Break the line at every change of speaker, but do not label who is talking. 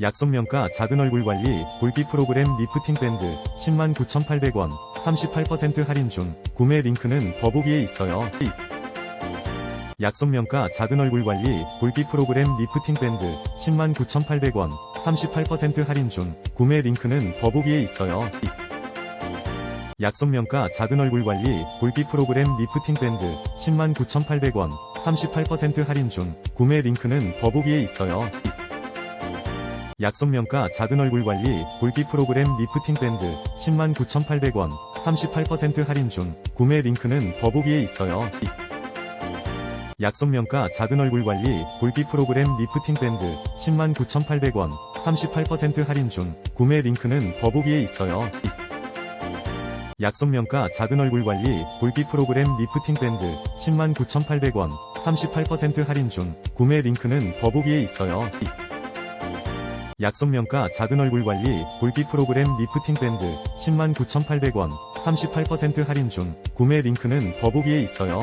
약손명가 작은 얼굴 관리 굵기 프로그램 리프팅 밴드 10만 9,800원 38% 할인 중 구매 링크는 더보기에 있어요. 약손명가 작은 얼굴 관리 굵기 프로그램 리프팅 밴드 10만 9,800원 38% 할인 중 구매 링크는 더보기에 있어요. 약손명가 작은 얼굴 관리 굵기 프로그램 리프팅 밴드 10만 9,800원 38% 할인 중 구매 링크는 더보기에 있어요. 약손명가 작은 얼굴 관리 굵기 프로그램 리프팅 밴드 10만 9,800원 38% 할인 중 구매 링크는 더보기에 있어요. 약손명가 작은 얼굴 관리 굵기 프로그램 리프팅 밴드 10만 9,800원 38% 할인 중 구매 링크는 더보기에 있어요. 약손명가 작은 얼굴 관리 굵기 프로그램 리프팅 밴드 10만 9,800원 38% 할인 중 구매 링크는 더보기에 있어요. 약손명가 작은 얼굴 관리 굵기 프로그램 리프팅 밴드 10만 9,800원 38% 할인 중 구매 링크는 더보기에 있어요.